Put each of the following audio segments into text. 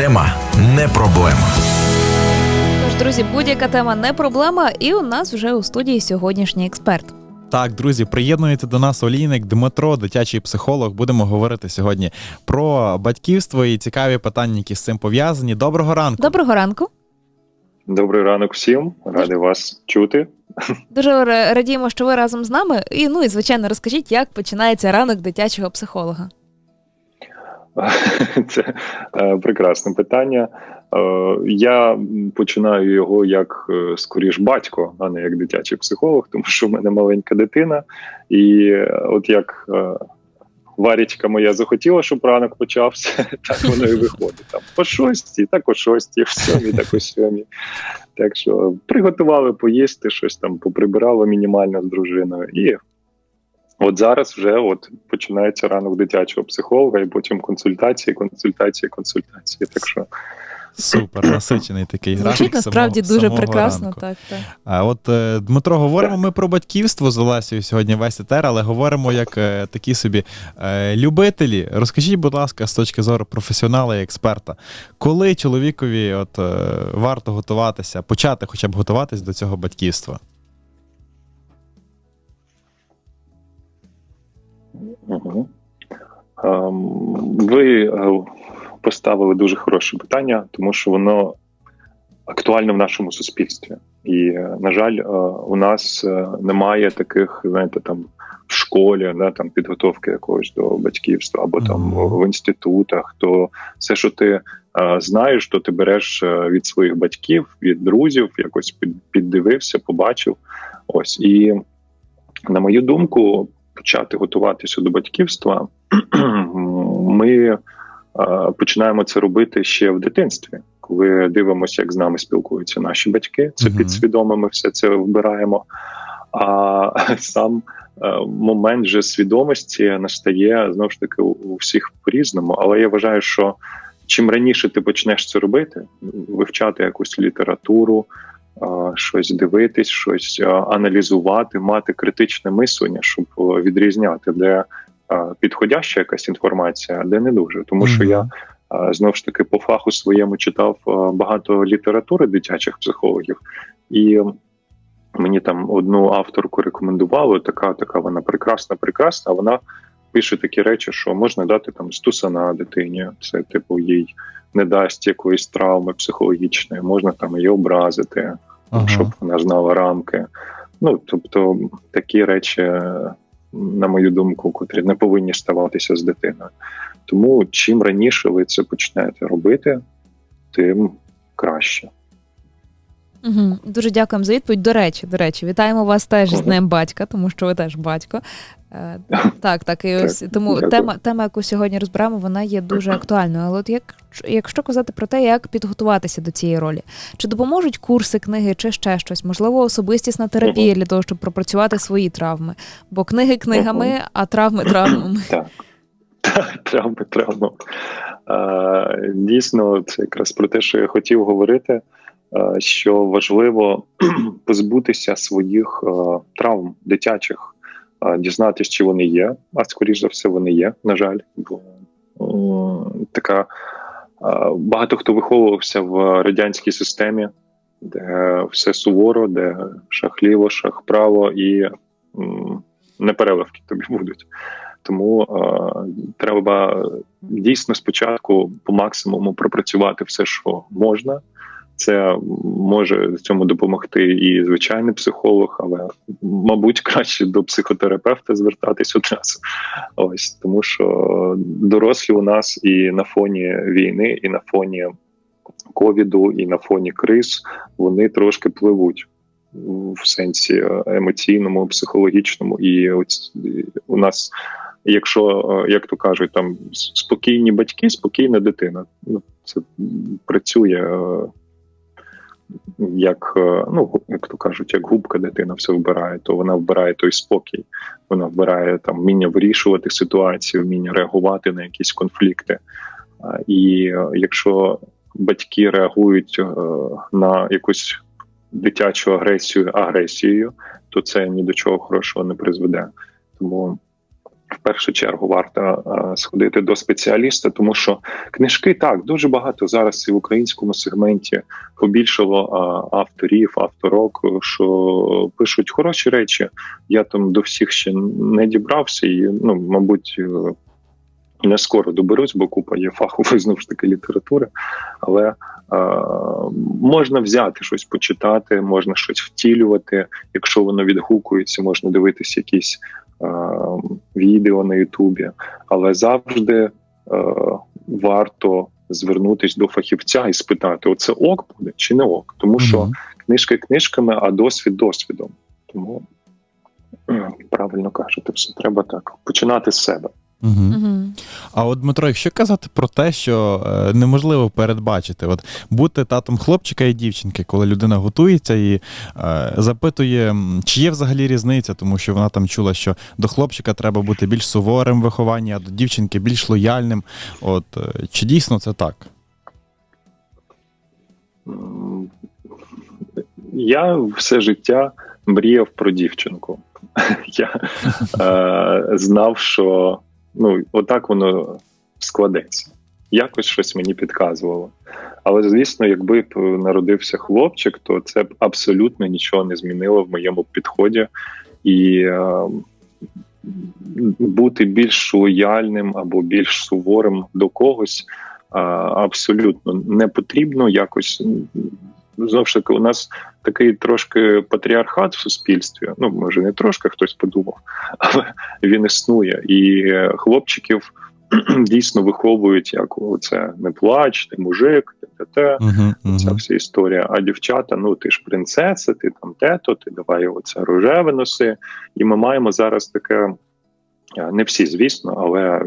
тема не проблема. Тож, друзі, будь-яка тема не проблема, і у нас вже у студії сьогоднішній експерт. Так, друзі, приєднується до нас олійник Дмитро, дитячий психолог. Будемо говорити сьогодні про батьківство і цікаві питання, які з цим пов'язані. Доброго ранку. Доброго ранку. Добрий ранок всім, радий вас чути. Дуже радіємо, що ви разом з нами. І ну і звичайно, розкажіть, як починається ранок дитячого психолога. Це е, прекрасне питання. Е, я починаю його як е, скоріш батько, а не як дитячий психолог, тому що в мене маленька дитина, і от як Варічка моя захотіла, щоб ранок почався, так воно і виходить. Там по шостій, так о шостій, в сьомій, так о сьомій. Так що приготували поїсти, щось там поприбирали мінімально з дружиною. І от зараз вже от починається ранок дитячого психолога, і потім консультації, консультації, консультації. Так що Супер, насичений такий графік. Звучить насправді самого- дуже самого прекрасно. ранку. Так, так. А от е, Дмитро, говоримо ми про батьківство з Олесею сьогодні весь етер, але говоримо як е, такі собі е, любителі. Розкажіть, будь ласка, з точки зору професіонала і експерта, коли чоловікові от варто готуватися, почати хоча б готуватись до цього батьківства? Ем, Ви е, поставили дуже хороше питання, тому що воно актуальне в нашому суспільстві. І, е, на жаль, е, у нас немає таких, знаєте, там в школі, да, там підготовки якогось до батьківства, або там в інститутах. То все, що ти е, знаєш, то ти береш від своїх батьків, від друзів, якось піддивився, побачив. Ось і на мою думку, почати готуватися до батьківства, ми е, починаємо це робити ще в дитинстві, коли дивимося, як з нами спілкуються наші батьки. Це підсвідомо, ми все це вбираємо. А сам е, момент же свідомості настає знову ж таки у- всіх по-різному. Але я вважаю, що чим раніше ти почнеш це робити, вивчати якусь літературу, щось дивитись, щось аналізувати, мати критичне мислення, щоб е, відрізняти, де підходяща якась інформація, а де не дуже. Тому що я знову ж таки по фаху своєму читав багато літератури дитячих психологів, і мені там одну авторку рекомендували. Така, така вона прекрасна, прекрасна. Вона пише такі речі, що можна дати там стусана дитині. Це типу їй не дасть якоїсь травми психологічної, можна там її образити, Ага. щоб вона знала рамки. Ну тобто такі речі, на мою думку, котрі не повинні ставатися з дитиною. Тому чим раніше ви це почнете робити, тим краще. Угу. Дуже дякуємо за відповідь. До речі, до речі, вітаємо вас теж з. Днем батька, тому що ви теж батько. Е, Так, так, і ось тому тема, тема, яку сьогодні розберемо, вона є дуже актуальною. Але от як якщо казати про те, як підготуватися до цієї ролі, чи допоможуть курси, книги, чи ще щось, можливо, особистісна терапія для того, щоб пропрацювати свої травми? Бо книги книгами, а травми травмами. Так. Травми, травми. Е, Дійсно, це якраз про те, що я хотів говорити, що важливо позбутися своїх е, травм дитячих, е, дізнатися, чи вони є, а скоріш за все, вони є, на жаль. Бо така е, багато хто виховувався в радянській системі, де все суворо, де шахліво, шахправо і м, непереливки тобі будуть. Тому е, треба дійсно спочатку по максимуму пропрацювати все, що можна. Це може цьому допомогти і звичайний психолог, але мабуть краще до психотерапевта звертатись одразу. Ось тому, що дорослі у нас і на фоні війни, і на фоні ковіду, і на фоні криз вони трошки пливуть в сенсі е, емоційному, психологічному, і ось у нас якщо, е, як то кажуть, там спокійні батьки, спокійна дитина. Ну, це працює е, як, е, ну, як то кажуть, як губка дитина все вбирає, то вона вбирає той спокій, вона вбирає там вміння вирішувати ситуацію, вміння реагувати на якісь конфлікти. І е, якщо батьки реагують е, на якусь дитячу агресію агресією, то це ні до чого хорошого не призведе. Тому в першу чергу варто е, сходити до спеціаліста, тому що книжки так дуже багато зараз і в українському сегменті побільшало е, авторів, авторок, що пишуть хороші речі. Я там до всіх ще не дібрався, і ну, мабуть, е, не скоро доберусь, бо купа є фахової знову ж таки літератури, але е, можна взяти щось почитати, можна щось втілювати. Якщо воно відгукується, можна дивитися якісь відео на Ютубі, але завжди е, варто звернутись до фахівця і спитати: оце ок буде чи не ок, тому що книжки книжками, а досвід досвідом. Тому правильно кажете, все треба так починати з себе. Мгм. Угу. А от Дмитро, якщо казати про те, що е, неможливо передбачити, от бути татом хлопчика і дівчинки, коли людина готується і е, запитує, чи є взагалі різниця, тому що вона там чула, що до хлопчика треба бути більш суворим в вихованні, а до дівчинки більш лояльним. От е, чи дійсно це так? Я все життя мріяв про дівчинку. Я е, знав, що ну, отак воно складеться. Якось щось мені підказувало. Але звісно, якби б народився хлопчик, то це б абсолютно нічого не змінило в моєму підході. І е, бути більш лояльним або більш суворим до когось а, абсолютно не потрібно якось. М, Знову ж таки, у нас такий трошки патріархат в суспільстві. Ну, може, не трошки хтось подумав, але він існує. І хлопчиків дійсно виховують як це не плач, ти мужик, ти те, те. Ця вся історія. А дівчата, ну ти ж принцеса, ти там тето, ти давай оце рожеве носи. І ми маємо зараз таке. е, Не всі, звісно, але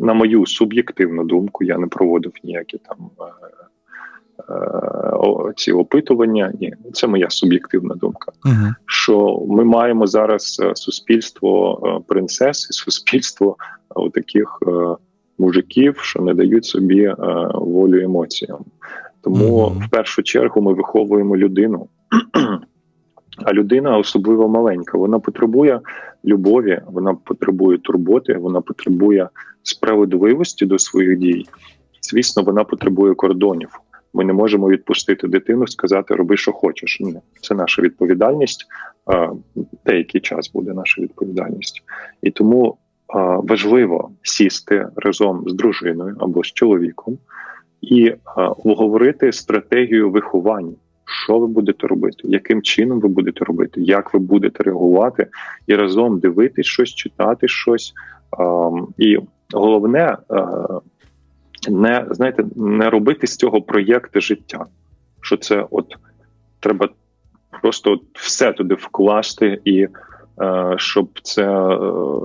на мою суб'єктивну думку, я не проводив ніякі там е, ці опитування. Ні, це моя суб'єктивна думка. угу. Що ми маємо зараз е, суспільство е, принцес і суспільство е, таких мужиків, що не дають собі волю емоціям. Тому Мгм. в першу чергу ми виховуємо людину. А людина особливо маленька. Вона потребує любові, вона потребує турботи, вона потребує справедливості до своїх дій. Звісно, вона потребує кордонів. Ми не можемо відпустити дитину, сказати роби, що хочеш. Ні, це наша відповідальність. Деякий час буде наша відповідальність, і тому важливо сісти разом з дружиною або з чоловіком і обговорити стратегію виховання. Що ви будете робити, яким чином ви будете робити, як ви будете реагувати, і разом дивитись щось, читати щось. І головне, е, не знаєте, не робити з цього проєкти життя. Що це от треба просто от все туди вкласти, і е, щоб це е,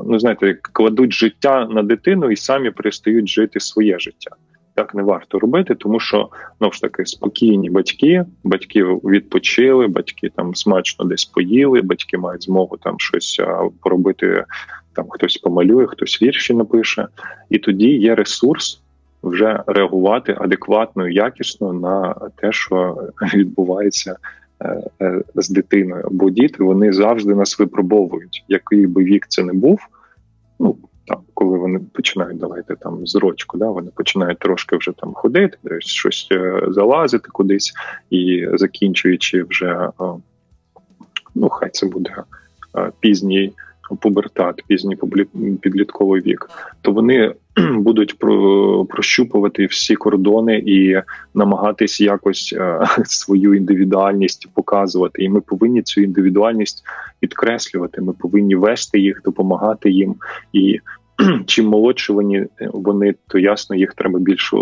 ну знаєте, кладуть життя на дитину і самі перестають жити своє життя. Так не варто робити, тому що ну ж таки спокійні батьки, батьки відпочили, батьки там смачно десь поїли, батьки мають змогу там щось а, поробити. Там хтось помалює, хтось вірші напише, і тоді є ресурс вже реагувати адекватно і якісно на те, що відбувається е, е, з дитиною. Бо діти вони завжди нас випробовують, який би вік це не був. Ну там, коли вони починають давайте там з рочку, да, вони починають трошки вже там ходити, десь щось е, залазити кудись, і закінчуючи вже ну хай це буде пізній пубертат, пізній підлітковий вік, то вони будуть про, прощупувати всі кордони і намагатись якось е, свою індивідуальність показувати. І ми повинні цю індивідуальність підкреслювати. Ми повинні вести їх, допомагати їм. І чим молодші вони, вони, то ясно, їх треба більше,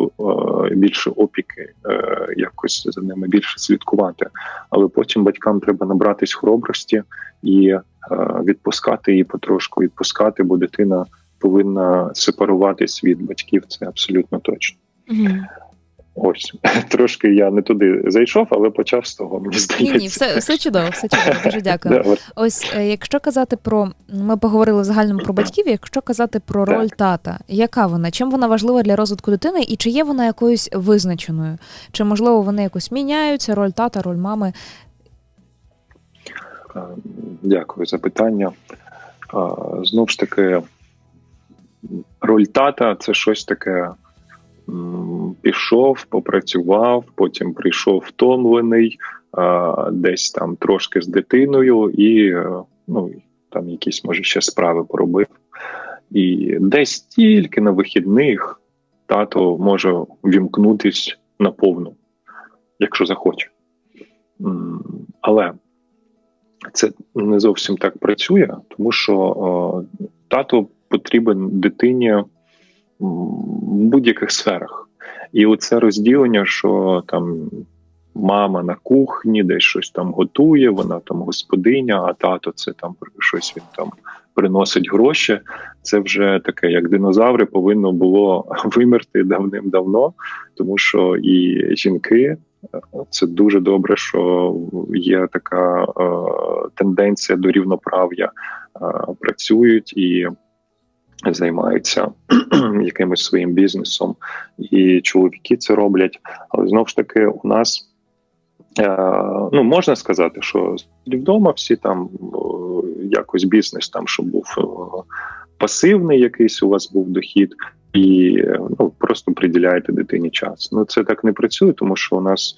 більше опіки, е, якось за ними більше слідкувати. Але потім батькам треба набратись хоробрості і відпускати її потрошку, відпускати, бо дитина повинна сепаруватись від батьків. Це абсолютно точно. Угу. Ось трошки я не туди зайшов, але почав з того. Мені здається. ні, все, все чудово, все чудово. Дуже дякую. Да. Ось е, якщо казати про ми поговорили в загальному про батьків. Якщо казати про Так. роль тата, яка вона? Чим вона важлива для розвитку дитини, і чи є вона якоюсь визначеною? Чи можливо вони якось міняються? Роль тата, роль мами? Е, Дякую за питання. Е, Знов ж таки, роль тата це щось таке. Пішов, попрацював, потім прийшов втомлений, десь там трошки з дитиною, і е, ну, там якісь, може, ще справи поробив. І десь тільки на вихідних тато може вімкнутись наповну, якщо захоче. Але це не зовсім так працює, тому що о, тато потрібен дитині в будь-яких сферах. І оце розділення, що там мама на кухні, десь щось там готує, вона там господиня, а тато це там щось він там приносить гроші. Це вже таке, як динозаври, повинно було вимерти давним-давно, тому що і жінки. Це дуже добре, що є така е, тенденція до рівноправ'я, е, працюють і займаються якимось своїм бізнесом, і чоловіки це роблять. Але знову ж таки, у нас е, ну можна сказати, що вдома всі там якось бізнес, там щоб був пасивний, якийсь у вас був дохід. І ну просто приділяєте дитині час. Ну це так не працює, тому що у нас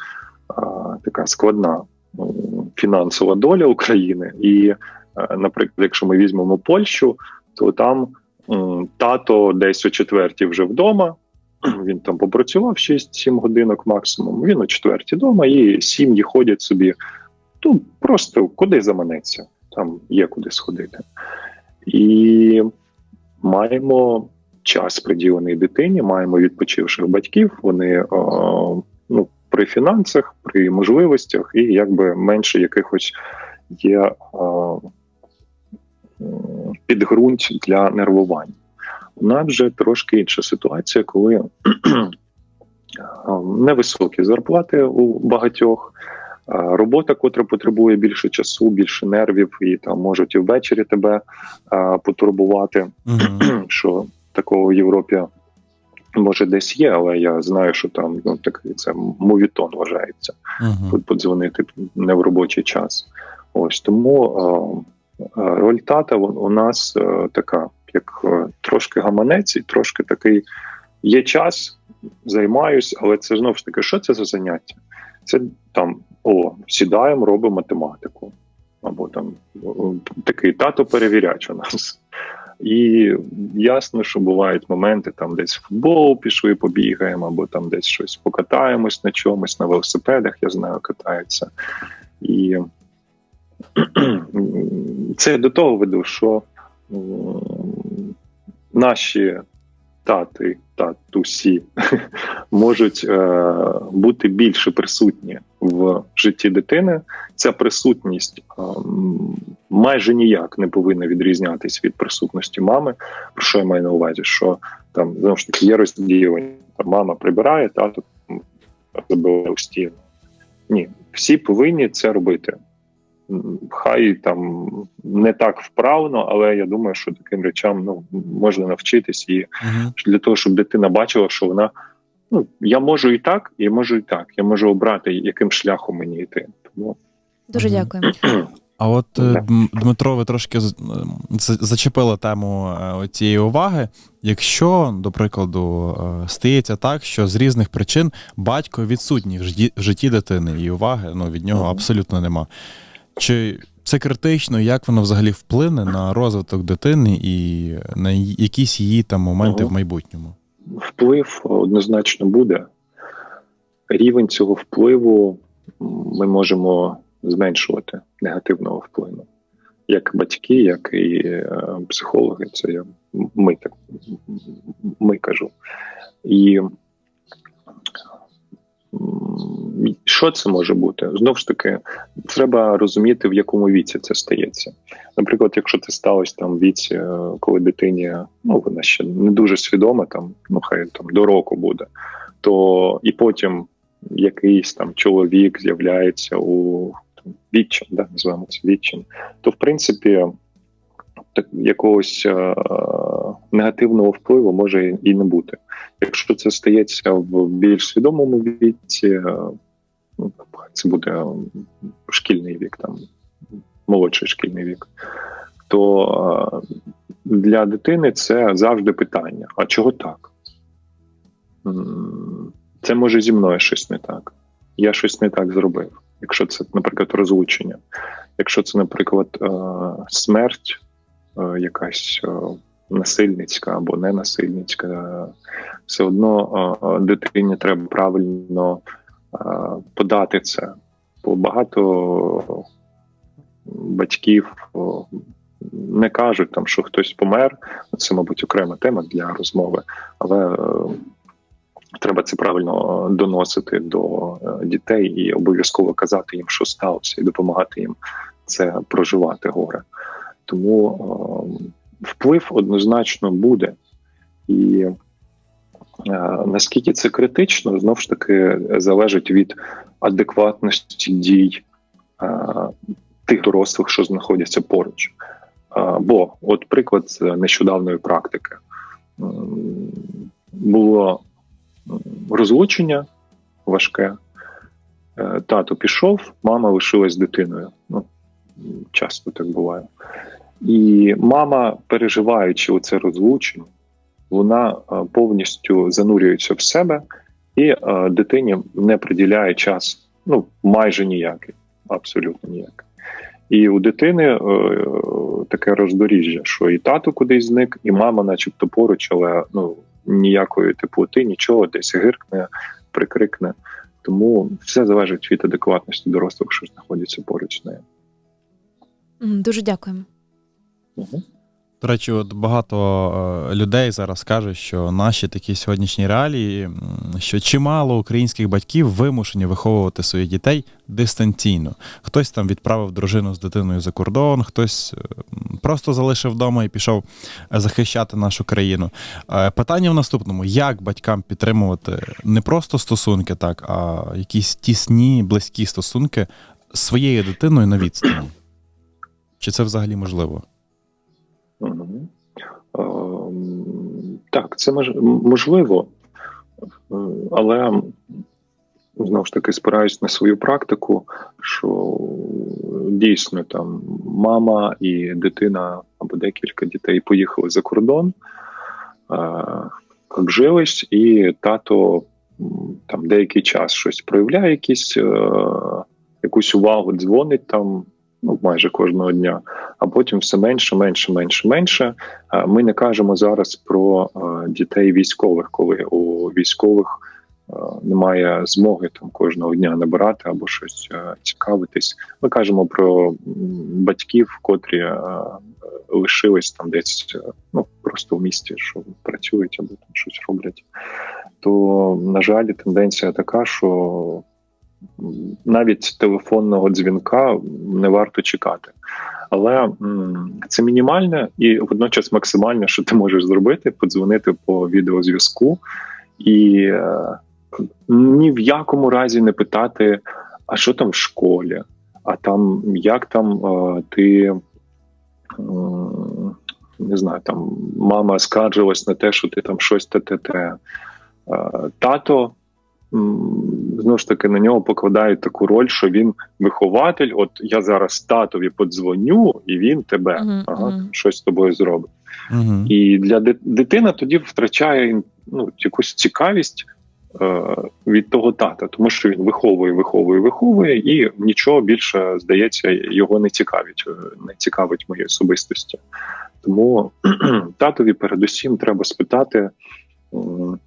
а, така складна м, фінансова доля України. І, а, наприклад, якщо ми візьмемо Польщу, то там м, тато десь о четвертій вже вдома. Він там попрацював 6-7 годинок максимум. Він о четвертій вдома, і сім'ї ходять собі. Ну просто куди заманеться, там є куди сходити. І маємо час приділений дитині, маємо відпочивших батьків. Вони о, ну, при фінансах, при можливостях, і якби менше якихось є о, підґрунт для нервувань. У нас вже трошки інша ситуація, коли невисокі зарплати у багатьох. Робота, котра потребує більше часу, більше нервів, і там можуть і ввечері тебе а, потурбувати, Мгм. що такого в Європі може десь є, але я знаю, що там ну такий це мовітон вважається. Тут подзвонити не в робочий час. Ось тому роль тата у у нас е, така, як е, трошки гаманець, і трошки такий є час, займаюсь, але це знову ж таки, що це за заняття? Це там о, сідаємо, робимо математику. Або там такий тато перевіряч у нас. І ясно, що бувають моменти, там десь в футбол пішли, побігаємо, або там десь щось покатаємось на чомусь, на велосипедах, я знаю, катаються. І це я до того веду, що наші тати, татусі можуть е, бути більше присутні в житті дитини. Ця присутність е, майже ніяк не повинна відрізнятися від присутності мами. Про що я маю на увазі? Що там знову ж таки є розділення. Мама прибирає, тато забиває у стіну. Ні, всі повинні це робити. Хай там не так вправно, але я думаю, що таким речам ну можна навчитись і Мгм. для того, щоб дитина бачила, що вона ну я можу і так, я можу і так. Я можу обрати, яким шляхом мені йти. Тому Дуже дякуємо. А от е, Дмитро, ви трошки зачепили тему е, цієї уваги. Якщо, до прикладу, е, стається так, що з різних причин батько відсутній в житті, дитини, і уваги ну, від нього абсолютно нема. Чи це критично, як воно взагалі вплине на розвиток дитини і на якісь її там моменти Мгм. в майбутньому? вплив однозначно буде. Рівень цього впливу ми можемо зменшувати негативного впливу. Як батьки, як і е, психологи, це я ми так ми кажу. І що це може бути? Знову ж таки, треба розуміти, в якому віці це стається. Наприклад, якщо це сталося там віці, е, коли дитині ну вона ще не дуже свідома, там ну хай там до року буде, то і потім якийсь там чоловік з'являється у там, відчин, да, називаємо це відчин, то в принципі так якогось е- негативного впливу може і не бути. Якщо це стається в більш свідомому віці, е, ну, це буде е, шкільний вік, там молодший шкільний вік, то е, для дитини це завжди питання: а чого так? Це може зі мною щось не так. Я щось не так зробив. Якщо це, наприклад, розлучення, якщо це, наприклад, смерть, якась насильницька або ненасильницька, е, все одно дитині треба правильно подати це. Бо багато батьків не кажуть, там, що хтось помер. Це, мабуть, окрема тема для розмови, але е, треба це правильно доносити до е, дітей і обов'язково казати їм, що сталося, і допомагати їм це проживати горе. Тому е, вплив однозначно буде. І е, наскільки це критично, знову ж таки залежить від адекватності дій е, тих дорослих, що знаходяться поруч. Е, Бо, от приклад з нещодавної практики. Було розлучення важке. Тато пішов, мама лишилась дитиною. Ну, часто так буває. І мама, переживаючи оце розлучення, вона е, повністю занурюється в себе і е, дитині не приділяє час, ну майже ніякий, абсолютно ніякий. І у дитини е, таке роздоріжжя, що і тато кудись зник, і мама, начебто, поруч, але ну ніякої теплоти, нічого, десь гиркне, прикрикне. Тому все залежить від адекватності дорослих, що знаходяться поруч з нею. Дуже дякуємо. До речі, от багато е, людей зараз кажуть, що наші такі сьогоднішні реалії, що чимало українських батьків вимушені виховувати своїх дітей дистанційно. Хтось там відправив дружину з дитиною за кордон, хтось е, просто залишив вдома і пішов е, захищати нашу країну. Питання в наступному: як батькам підтримувати не просто стосунки, так, а якісь тісні, близькі стосунки з своєю дитиною на відстані? Чи це взагалі можливо? Так, це мож- можливо, але знову ж таки спираюсь на свою практику, що дійсно там мама і дитина або декілька дітей поїхали за кордон, обжились, і тато там деякий час щось проявляє, якісь, е, якусь увагу, дзвонить там ну, майже кожного дня а потім все менше, менше, менше, менше. Ми не кажемо зараз про е, дітей військових, коли у військових е, немає змоги там кожного дня набирати або щось е, цікавитись. Ми кажемо про батьків, котрі лишились там десь ну просто в місті, що працюють або там щось роблять. То на жаль, тенденція така, що навіть телефонного дзвінка не варто чекати. Але це мінімальне і водночас максимальне, що ти можеш зробити, подзвонити по відеозв'язку і е, ні в якому разі не питати, а що там в школі, а там як там е, ти. Не знаю, там мама скаржилась на те, що ти там щось те-те-те. Е, Тато м, знову ж таки на нього покладають таку роль, що він вихователь. От я зараз татові подзвоню, і він тебе Мгм, ага, щось з тобою зробить. Угу. І для дитина тоді втрачає ну, якусь цікавість е, від того тата, тому що він виховує, виховує, виховує, і нічого більше здається його не цікавить, е, не цікавить моєї особистості. Тому татові передусім треба спитати,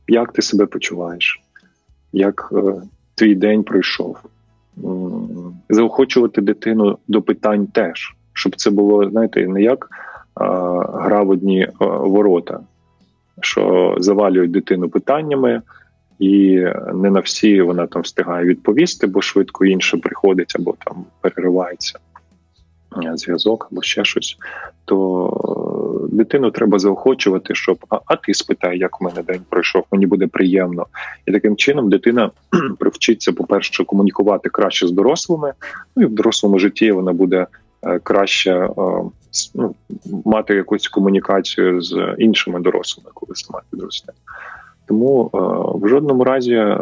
як ти себе почуваєш, як е, твій день пройшов. Заохочувати дитину до питань теж, щоб це було, знаєте, не як гра в одні а, ворота, що завалюють дитину питаннями, і не на всі вона там встигає відповісти, бо швидко інше приходить або там переривається е, зв'язок, або ще щось. То е, дитину треба заохочувати, щоб а, а ти спитай, як у мене день пройшов, мені буде приємно. І таким чином дитина привчиться, по-перше, комунікувати краще з дорослими, ну і в дорослому житті вона буде е, краще е, ну, мати якусь комунікацію з іншими дорослими, коли сама підросте. Тому е, в жодному разі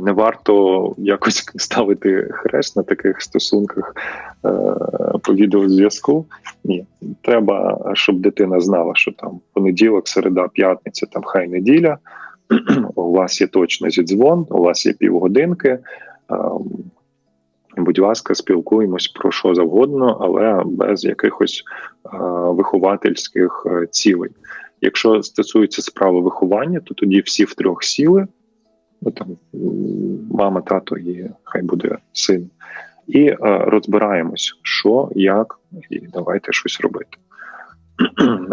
не варто якось ставити хрест на таких стосунках по відеозв'язку. Ні, треба, щоб дитина знала, що там понеділок, середа, п'ятниця, там хай неділя. У вас є точно зідзвон, у вас є півгодинки. Ем, Будь ласка, спілкуємось про що завгодно, але без якихось е, виховательських е, цілей. Якщо стосується справи виховання, то тоді всі втрьох сіли. Ну там мама, тато і хай буде син, і е, розбираємось, що, як, і давайте щось робити.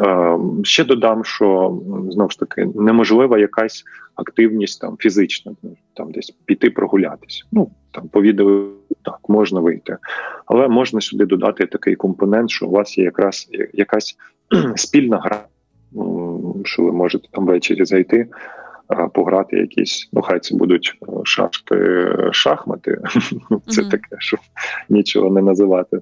Е, Ще додам, що знову ж таки неможлива якась активність там фізична, ну, там десь піти прогулятися. Ну там по відео так можна вийти, але можна сюди додати такий компонент, що у вас є якраз якась спільна гра, що ви можете там ввечері зайти. Пограти якісь, ну хай це будуть е, шашки, шахмати. Це таке, щоб нічого не називати.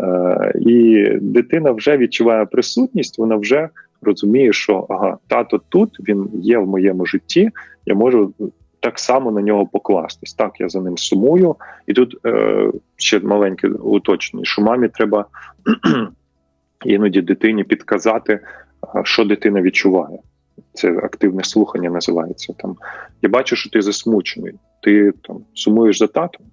Е, І дитина вже відчуває присутність, вона вже розуміє, що ага, тато тут він є в моєму житті. Я можу так само на нього покластись. Так, я за ним сумую, і тут е, ще маленьке уточнення, що мамі треба іноді дитині підказати, що дитина відчуває. Це активне слухання називається. Там я бачу, що ти засмучений. Ти там сумуєш за татом.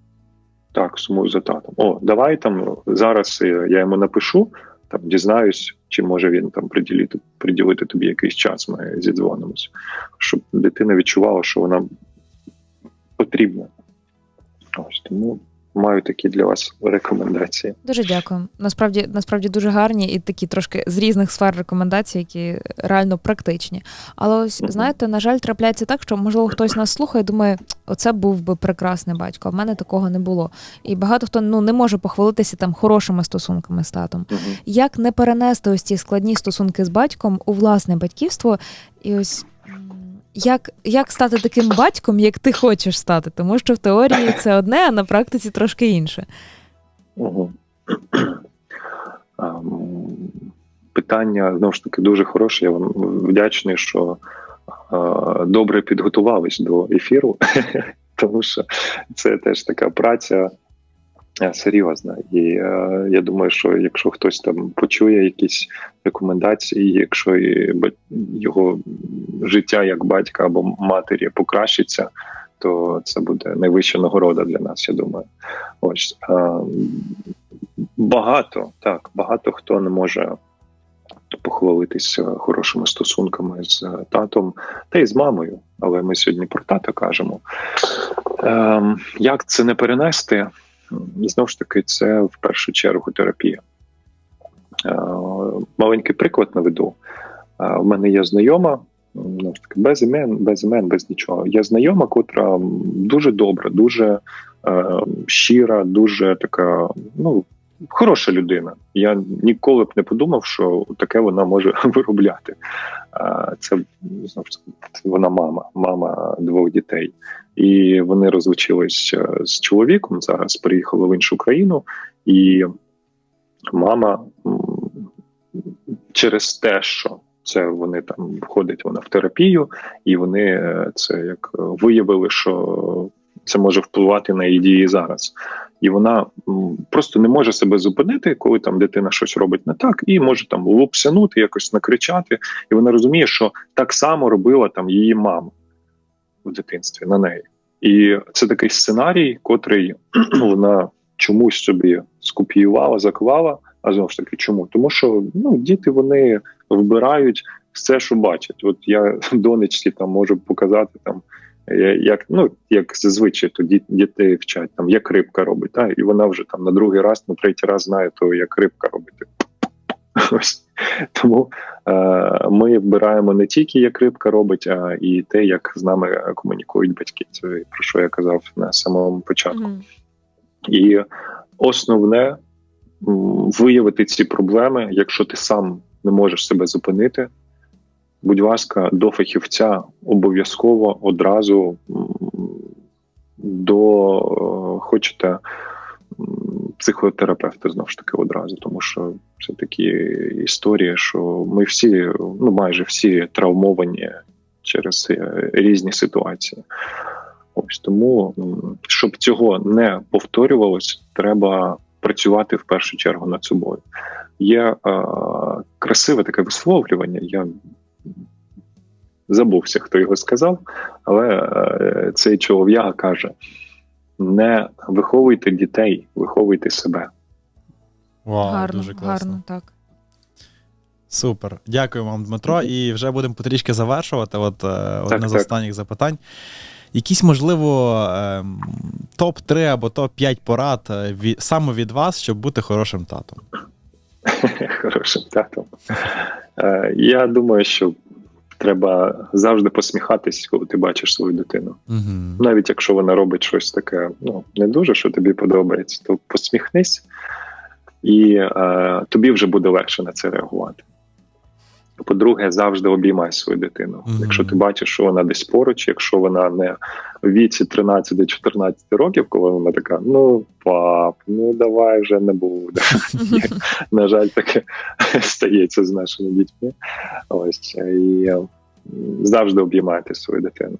Так, сумую за татом. О, давай там зараз я йому напишу, там дізнаюсь, чи може він там приділити, приділити тобі якийсь час. Ми зідзвонимося, щоб дитина відчувала, що вона потрібна. Ось тому маю такі для вас рекомендації. Дуже дякую. Насправді, насправді дуже гарні і такі трошки з різних сфер рекомендацій, які реально практичні. Але ось знаєте, на жаль, трапляється так, що можливо хтось нас слухає, і думає, оце був би прекрасний батько. а в мене такого не було. І багато хто ну не може похвалитися там хорошими стосунками з татом. Як не перенести ось ці складні стосунки з батьком у власне батьківство, і ось. Як, як стати таким батьком, як ти хочеш стати? Тому що в теорії це одне, а на практиці трошки інше. Угу. Питання знову ж таки дуже хороше. Я вам вдячний, що е, добре підготувались до ефіру, тому що це теж така праця серйозна. І е, я думаю, що якщо хтось там почує якісь рекомендації, якщо його життя як батька або матері покращиться, то це буде найвища нагорода для нас, я думаю. Ось е, багато так, багато хто не може похвалитися хорошими стосунками з татом та й з мамою. Але ми сьогодні про тата кажемо. Е, як це не перенести? І знову ж таки, це в першу чергу терапія. Е, маленький приклад наведу. У в мене є знайома, знову ж таки, без імен, без імен, без нічого. Є знайома, котра дуже добра, дуже е, щира, дуже така, ну, хороша людина. Я ніколи б не подумав, що таке вона може виробляти. Це вона мама, мама двох дітей. І вони розлучились е, з чоловіком. Зараз переїхали в іншу країну, і мама через те, що це вони там входить вона в терапію, і вони е, це як е, виявили, що це може впливати на її дії зараз. І вона просто не може себе зупинити, коли там дитина щось робить не так, і може там лупсянути, якось накричати. І вона розуміє, що так само робила там її мама в дитинстві на неї. І це такий сценарій, котрий вона чомусь собі скопіювала, заклала. А знову ж таки, чому? Тому що ну, діти вони вбирають все, що бачать. От я донечці там можу показати там. Як ну як зазвичай то діт- дітей вчать там, як рибка робить, та і вона вже там на другий раз, на третій раз знає то, як рибка робить. Ось тому е, ми вбираємо не тільки як рибка робить, а і те, як з нами комунікують батьки. Це про що я казав на самому початку. Мгм. І основне виявити ці проблеми, якщо ти сам не можеш себе зупинити. Будь ласка, до фахівця обов'язково одразу до е, хочете психотерапевта знову ж таки одразу, тому що це такі історії, що ми всі, ну майже всі травмовані через е, різні ситуації. Ось тому, щоб цього не повторювалось, треба працювати в першу чергу над собою. Є е, красиве таке висловлювання. Я забувся, хто його сказав, але е, цей чолов'яга каже: не виховуйте дітей, виховуйте себе. Вау, гарно, дуже класно. гарно, так. Супер. Дякую вам, Дмитро. І вже будемо потрішки завершувати. От е, одне з так. останніх запитань. Якісь, можливо, ем, топ-3 або топ-5 порад е, від, саме від вас, щоб бути хорошим татом. Хорошим татом. Е, Я думаю, що треба завжди посміхатись, коли ти бачиш свою дитину. Угу. Навіть якщо вона робить щось таке, ну не дуже, що тобі подобається, то посміхнись, і е, тобі вже буде легше на це реагувати. По-друге, завжди обіймай свою дитину. Мгм. Якщо ти бачиш, що вона десь поруч, якщо вона не в віці 13-14 років, коли вона така: ну пап, ну давай вже не буде. На жаль, таке стається з нашими дітьми. Ось і е, завжди обіймайте свою дитину.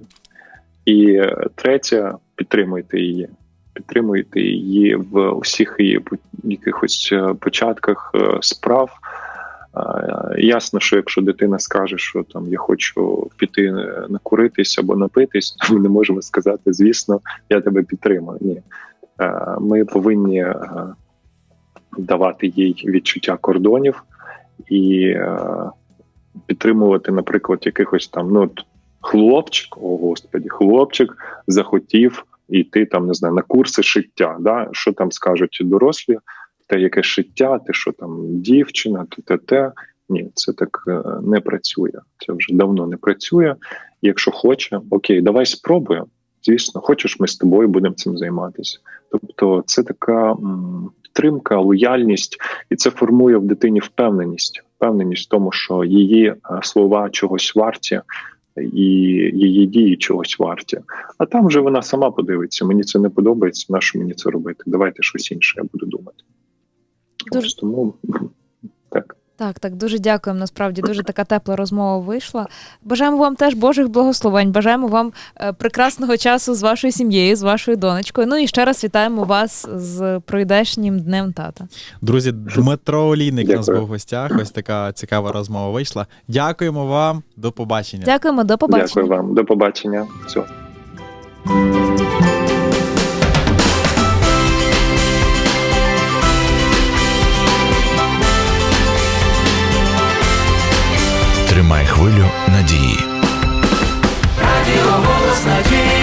І е, третє, підтримуйте її. Підтримуйте її в усіх її якихось е, початках е, справ. Ясно, що якщо дитина скаже, що там я хочу піти е, накуритись або напитись, то ми не можемо сказати, звісно, я тебе підтримую. Ні. Е, Ми повинні е, давати їй відчуття кордонів і підтримувати, наприклад, якихось там, ну хлопчик, о господі, хлопчик захотів йти там, не знаю, на курси шиття. Да? Що там скажуть дорослі? Те, яке шиття, ти що там дівчина, те, те, те. Ні, це так е, не працює. Це вже давно не працює. Якщо хоче, окей, давай спробуємо. Звісно, хочеш, ми з тобою будемо цим займатися. Тобто, це така підтримка, лояльність, і це формує в дитині впевненість, впевненість в тому, що її е, слова чогось варті, і її дії чогось варті. А там вже вона сама подивиться. Мені це не подобається. на що мені це робити? Давайте щось інше. Я буду думати. Дуже- тому так. Так, так, дуже дякуємо. Насправді дуже така тепла розмова вийшла. Бажаємо вам теж Божих благословень. Бажаємо вам е, прекрасного часу з вашою сім'єю, з вашою донечкою. Ну і ще раз вітаємо вас з пройдешнім днем тата. Друзі, Дмитро Олійник у нас був в гостях. Ось така цікава розмова вийшла. Дякуємо вам. До побачення. Дякуємо, до побачення. Дякую вам. До побачення. Все. Тримай хвилю надії. Радіо голос надії.